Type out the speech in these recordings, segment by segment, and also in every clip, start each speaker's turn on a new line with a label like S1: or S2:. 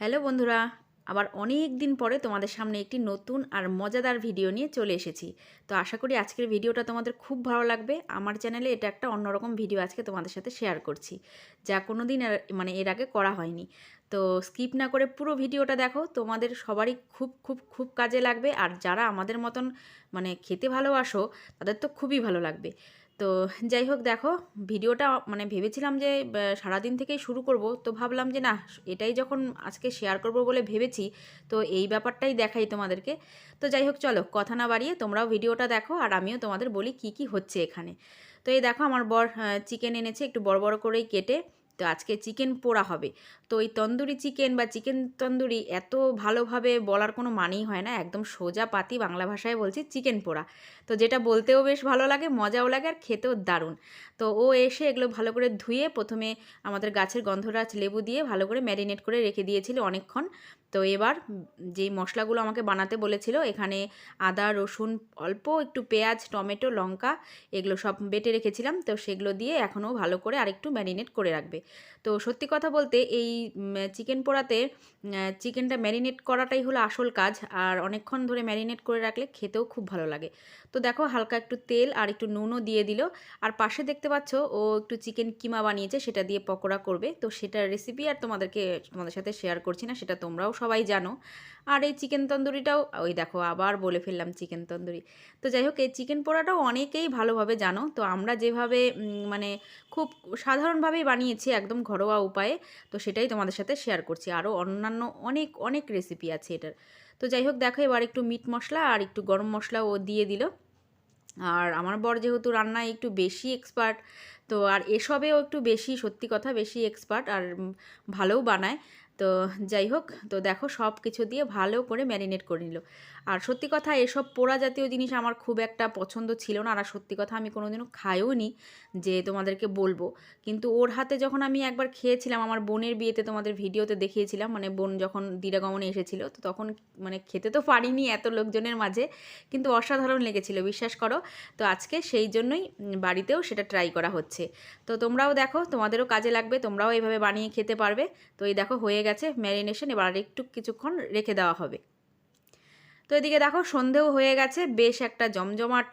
S1: Hello বন্ধুরা, আবার অনেক দিন পরে তোমাদের সামনে একটি নতুন আর মজাদার ভিডিও নিয়ে চলে এসেছি। তো আশা করি আজকের ভিডিওটা তোমাদের খুব ভালো লাগবে। আমার চ্যানেলে এটা একটা অন্যরকম ভিডিও আজকে তোমাদের সাথে শেয়ার করছি, যা কোনো দিন মানে এর আগে করা হয়নি। তো স্কিপ না করে পুরো ভিডিওটা দেখো, তোমাদের সবারই খুব খুব খুব কাজে লাগবে। আর যারা আমাদের মতন মানে খেতে ভালোবাসো, তাদের তো খুবই ভালো লাগবে। তো যাই হোক দেখো, ভিডিওটা মানে ভেবেছিলাম যে সারাদিন থেকেই শুরু করব, তো ভাবলাম যে না, এটাই যখন আজকে শেয়ার করব বলে ভেবেছি, তো এই ব্যাপারটাই দেখাই তোমাদেরকে। তো যাই হোক, চলো কথা না বাড়িয়ে তোমরাও ভিডিওটা দেখো, আর আমিও তোমাদের বলি কি কি হচ্ছে এখানে। তো এই দেখো, আমার বর চিকেন এনেছে, একটু বড় বড় করেই কেটে তো আজকে চিকেন পোড়া হবে। তো এই তন্দুরি চিকেন বা চিকেন তন্দুরি এত ভালোভাবে বলার কোনো মানেই হয় না, একদম সোজা পাতি বাংলা ভাষায় বলছি চিকেন পোড়া। তো যেটা বলতেও বেশ ভালো লাগে, মজাও লাগে আর খেতেও দারুণ। তো ও এসে এগুলো ভালো করে ধুয়ে প্রথমে আমাদের গাছের গন্ধরাজ লেবু দিয়ে ভালো করে ম্যারিনেট করে রেখে দিয়েছিল অনেকক্ষণ। তো এবার যেই মশলাগুলো আমাকে বানাতে বলেছিল, এখানে আদা, রসুন, অল্প একটু পেঁয়াজ, টমেটো, লঙ্কা এগুলো সব বেটে রেখেছিলাম। তো সেগুলো দিয়ে এখনও ভালো করে আরেকটু ম্যারিনেট করে রাখবে। তো সত্যি কথা বলতে এই চিকেন পোড়াতে চিকেনটা ম্যারিনেট করাটাই হলো আসল কাজ। আর অনেকক্ষণ ধরে ম্যারিনেট করে রাখলে খেতেও খুব ভালো লাগে। তো দেখো হালকা একটু তেল আর একটু নুনও দিয়ে দিল। আর পাশে দেখতে পাচ্ছ ও একটু চিকেন কিমা বানিয়েছে, সেটা দিয়ে পকোড়া করবে। তো সেটার রেসিপি আর তোমাদেরকে তোমাদের সাথে শেয়ার করছি না, সেটা তোমরাও সবাই জানো। আর এই চিকেন তন্দুরিটাও, ওই দেখো আবার বলে ফেললাম চিকেন তন্দুরি। তো যাই হোক, এই চিকেন পোড়াটাও অনেকেই ভালোভাবে জানো। তো আমরা যেভাবে মানে খুব সাধারণভাবেই বানিয়েছি একদম ঘরোয়া উপায়ে, তো সেটাই তোমাদের সাথে শেয়ার করছি। আরও অন্যান্য অনেক অনেক রেসিপি আছে এটার। তো যাই হোক, দেখো এবার একটু মিট মশলা আর একটু গরম মশলা ও দিয়ে দিল। আর আমার বর যেহেতু রান্নায় একটু বেশি এক্সপার্ট তো আর এসবেও একটু বেশি, সত্যি কথা, বেশি এক্সপার্ট আর ভালোও বানায়। তো যাই হোক তো দেখো সব কিছু দিয়ে ভালো করে ম্যারিনেট করে নিল। আর সত্যি কথা এসব পোড়া জাতীয় জিনিস আমার খুব একটা পছন্দ ছিল না। আর সত্যি কথা আমি কোনোদিনও খাইও নি যে তোমাদেরকে বলব। কিন্তু ওর হাতে যখন আমি একবার খেয়েছিলাম, আমার বোনের বিয়েতে তোমাদের ভিডিওতে দেখিয়েছিলাম মানে বোন যখন দিরাগমনে এসেছিল, তো তখন মানে খেতে তো পারিনি এত লোকজনের মাঝে, কিন্তু অসাধারণ লেগেছিল, বিশ্বাস করো। তো আজকে সেই জন্যই বাড়িতেও সেটা ট্রাই করা হচ্ছে। তো তোমরাও দেখো, তোমাদেরও কাজে লাগবে, তোমরাও এইভাবে বানিয়ে খেতে পারবে। তো এই দেখো, হয়ে গেছে ম্যারিনেশন, এবার আর একটু কিছুক্ষণ রেখে দেওয়া হবে। তো এদিকে দেখো সন্ধেও হয়ে গেছে, বেশ একটা জমজমাট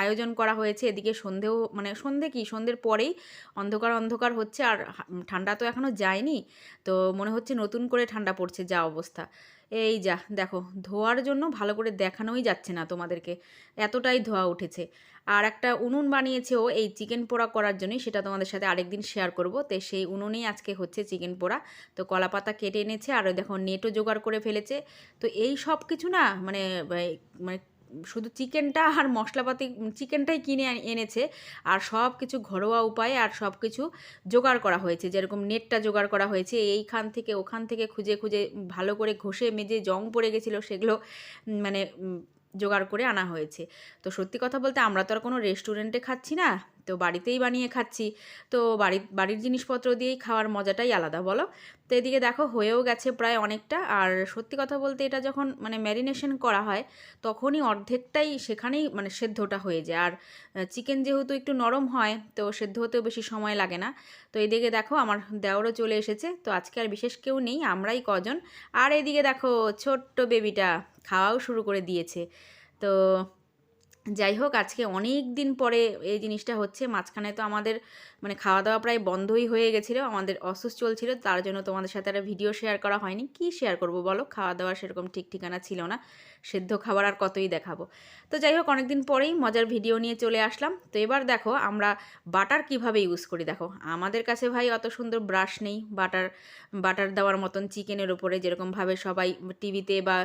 S1: আয়োজন করা হয়েছে। এদিকে সন্ধেও মানে সন্ধে কি? সন্ধ্যের পরেই অন্ধকার অন্ধকার হচ্ছে আর ঠান্ডা তো এখনও যায়নি। তো মনে হচ্ছে নতুন করে ঠান্ডা পড়ছে যা অবস্থা। এই যা, দেখো, ধোয়ার জন্য ভালো করে দেখানোই যাচ্ছে না তোমাদেরকে। এতটাই ধোয়া উঠেছে। আর একটা উনুন বানিয়েছে ও এই চিকেন পোড়া করার জন্যই সেটা তোমাদের সাথে আরেকদিন শেয়ার করব। তো সেই উনুনেই আজকে হচ্ছে চিকেন পোড়া। তো কলা পাতা কেটে এনেছে, আর দেখো, নেটও জোগাড় করে ফেলেছে। তো এই সব কিছু না মানে মানে শুধু চিকেনটা আর মশলাপাতি চিকেনটাই কিনে এনেছে। আর সব কিছু ঘরোয়া উপায়ে আর সব কিছু জোগাড় করা হয়েছে। যেরকম নেটটা জোগাড় করা হয়েছে, এইখান থেকে ওখান থেকে খুঁজে খুঁজে, ভালো করে ঘষে মেজে জং পড়ে গেছিল, সেগুলো মানে জোগাড় করে আনা হয়েছে। তো সত্যি কথা বলতে আমরা তো আর কোনো রেস্টুরেন্টে খাচ্ছি না। তো বাড়িতেই বানিয়ে খাচ্ছি। তো বাড়ি বাড়ির জিনিসপত্র দিয়েই খাওয়ার মজাটাই আলাদা, বলো? তো এদিকে দেখো হয়েও গেছে প্রায় অনেকটা। আর সত্যি কথা বলতে এটা যখন মানে ম্যারিনেশন করা হয়, তখনই অর্ধেকটাই সেখানেই মানে সেদ্ধটা হয়ে যায়। আর চিকেন যেহেতু একটু নরম হয়, তো সেদ্ধ হতেও বেশি সময় লাগে না। তো এদিকে দেখো আমার দেওরও চলে এসেছে। তো আজকে আর বিশেষ কেউ নেই, আমরাই কজন। আর এদিকে দেখো ছোট্ট বেবিটা খাওয়াও শুরু করে দিয়েছে। তো যাই হোক আজকে অনেক দিন পরে এই জিনিসটা হচ্ছে। মাঝখানে তো আমাদের মানে খাওয়া দাওয়া প্রায় বন্ধই হয়ে গেছিল, আমাদের অসুস্থ চলছিল, তার জন্য তোমাদের সাথে একটা ভিডিও শেয়ার করা হয়নি। কি শেয়ার করব বলো? খাওয়া দাওয়া সেরকম ঠিক ঠিকানা ছিল না, সেদ্ধ খাবার আর কতই দেখাবো। তো যাই হোক, অনেকদিন পরেই মজার ভিডিও নিয়ে চলে আসলাম। তো এবার দেখো, আমরা বাটার কীভাবে ইউজ করি দেখো। আমাদের কাছে ভাই অত সুন্দর ব্রাশ নেই, বাটার বাটার দেওয়ার মতন চিকেনের ওপরে যেরকমভাবে সবাই টিভিতে বা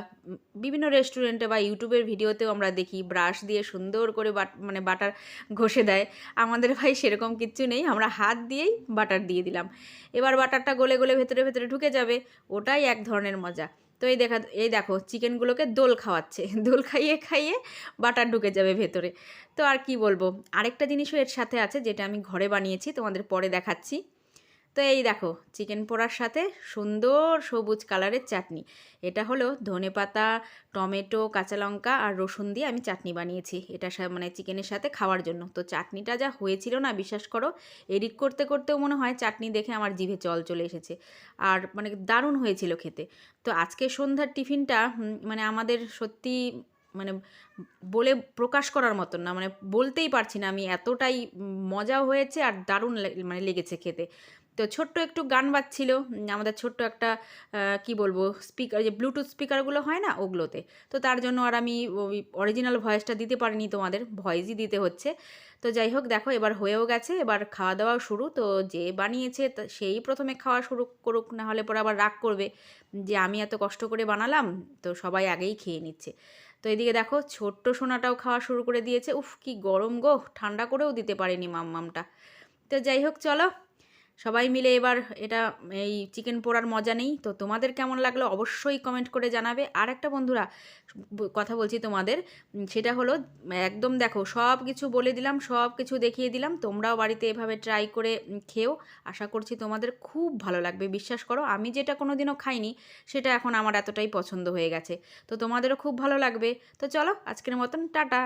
S1: বিভিন্ন রেস্টুরেন্টে বা ইউটিউবের ভিডিওতেও আমরা দেখি ব্রাশ দিয়ে সুন্দর করে বাট মানে বাটার ঘষে দেয়। আমাদের ভাই সেরকম কিচ্ছু নেই আমরা হাত দিয়েই বাটার দিয়ে দিলাম। এবার বাটারটা গলে গলে ভেতরে ভেতরে ঢুকে যাবে, ওটাই এক ধরনের মজা। তো এই দেখা, এই দেখো, চিকেনগুলোকে দোল খাওয়াচ্ছে। দোল খাইয়ে খাইয়ে বাটার ঢুকে যাবে ভেতরে। তো আর কি বলব? আরেকটা জিনিসও এর সাথে আছে, যেটা আমি ঘরে বানিয়েছি, তোমাদের পরে দেখাচ্ছি। তো এই দেখো চিকেন পোড়ার সাথে সুন্দর সবুজ কালারের চাটনি। এটা হলো ধনেপাতা টমেটো, কাঁচা লঙ্কা আর রসুন দিয়ে আমি চাটনি বানিয়েছি। এটা মানে চিকেনের সাথে খাওয়ার জন্য। তো চাটনিটা যা হয়েছিল না, বিশ্বাস করো, এডিট করতে করতেও মনে হয় চাটনি দেখে আমার জিভে জল চলে এসেছে। আর মানে দারুণ হয়েছিল খেতে। তো আজকে সন্ধ্যার টিফিনটা মানে আমাদের সত্যি মানে বলে প্রকাশ করার মতন না মানে বলতেই পারছি না আমি এতটাই মজাও হয়েছে আর দারুণ মানে লেগেছে খেতে। তো ছোট্ট একটু গান বাজছিল আমাদের ছোট্ট একটা কি বলব স্পিকার যে ব্লুটুথ স্পিকারগুলো হয় না ওগুলোতে, তো তার জন্য আর আমি ওই অরিজিনাল ভয়েসটা দিতে পারিনি তোমাদের ভয়েসই দিতে হচ্ছে। তো যাই হোক, দেখো এবার হয়েও গেছে, এবার খাওয়া দাওয়াও শুরু, তো যে বানিয়েছে সেই প্রথমে খাওয়া শুরু করুক, না হলে পরে আবার রাগ করবে, যে আমি এত কষ্ট করে বানালাম, তো সবাই আগেই খেয়ে নিচ্ছে। তো এদিকে দেখো ছোট্ট সোনাটাও খাওয়া শুরু করে দিয়েছে। উফ, কি গরম গো, ঠান্ডা করেও দিতে পারেনি মাম মামটা তো যাই হোক, চলো সবাই মিলে এবার এটা, এই চিকেন পোড়ার মজা নেই। তো তোমাদের কেমন লাগল অবশ্যই কমেন্ট করে জানাবে। আর একটা বন্ধুরা কথা বলছি তোমাদের সেটা হলো, একদম দেখো সব কিছু বলে দিলাম সব কিছু দেখিয়ে দিলাম, তোমরাও বাড়িতে এভাবে ট্রাই করে খেও। আশা করছি তোমাদের খুব ভালো লাগবে, বিশ্বাস করো, আমি যেটা কোনো দিনও খাইনি, সেটা এখন আমার এতটাই পছন্দ হয়ে গেছে। তো তোমাদেরও খুব ভালো লাগবে। তো চলো, আজকের মতন, টাটা।